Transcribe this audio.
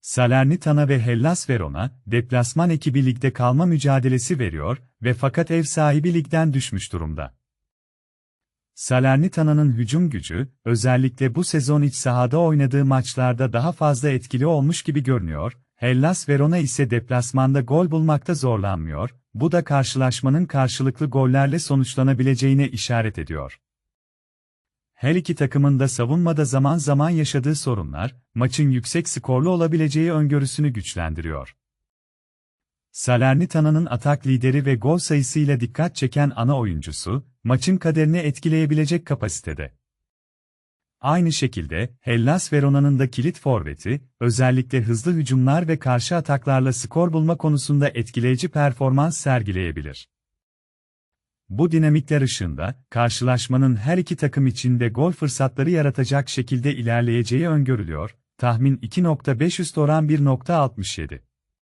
Salernitana ve Hellas Verona, deplasman ekibi ligde kalma mücadelesi veriyor ve fakat ev sahibi ligden düşmüş durumda. Salernitana'nın hücum gücü, özellikle bu sezon iç sahada oynadığı maçlarda daha fazla etkili olmuş gibi görünüyor, Hellas Verona ise deplasmanda gol bulmakta zorlanmıyor, bu da karşılaşmanın karşılıklı gollerle sonuçlanabileceğine işaret ediyor. Her iki takımın da savunmada zaman zaman yaşadığı sorunlar, maçın yüksek skorlu olabileceği öngörüsünü güçlendiriyor. Salernitana'nın atak lideri ve gol sayısıyla dikkat çeken ana oyuncusu, maçın kaderini etkileyebilecek kapasitede. Aynı şekilde, Hellas Verona'nın da kilit forveti, özellikle hızlı hücumlar ve karşı ataklarla skor bulma konusunda etkileyici performans sergileyebilir. Bu dinamikler ışığında, karşılaşmanın her iki takım için de gol fırsatları yaratacak şekilde ilerleyeceği öngörülüyor, tahmin 2.5 üst oran 1.67.